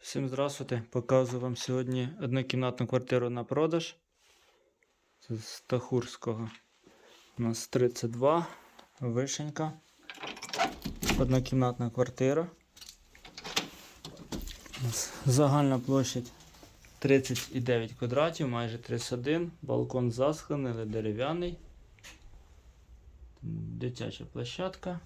Всім здравствуйте. Показую вам сьогодні однокімнатну квартиру на продаж. Це з Стахурського. У нас 32, вишенька. Однокімнатна квартира. У нас загальна площадь 39 квадратів, майже 31. Балкон засхлений, але дерев'яний. Дитяча площадка.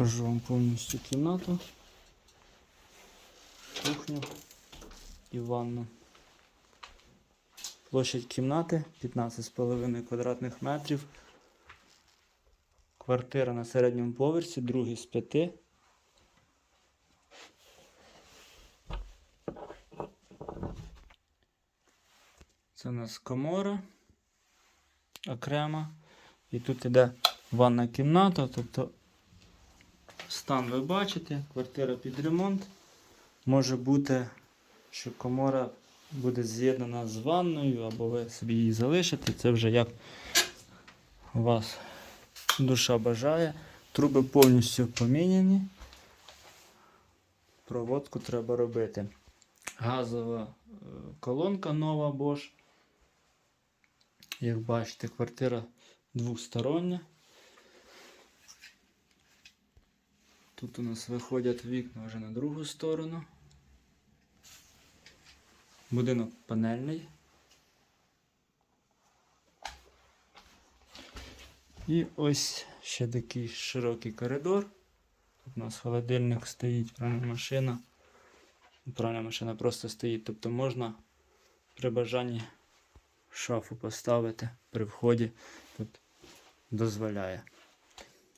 Покажу вам повністю кімнату, кухню і ванну. Площадь кімнати 15,5 квадратних метрів. Квартира на середньому поверсі, другий з п'яти. Це у нас комора окрема. І тут іде ванна кімната, тобто Стан ви бачите, квартира під ремонт. Може бути, що комора буде з'єднана з ванною, або ви собі її залишите. Це вже як у вас душа бажає. Труби повністю поміняні. Проводку треба робити. Газова е, колонка нова Bosch. Як бачите, квартира двостороння. Тут у нас виходять вікна вже на другу сторону. Будинок панельний. І ось ще такий широкий коридор. Тут у нас холодильник стоїть, пральна машина. Пральна машина просто стоїть, тобто можна при бажанні шафу поставити при вході. Тут дозволяє.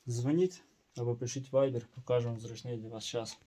Дзвоніть або пишіть вайбер, покажу вам зручний для вас час.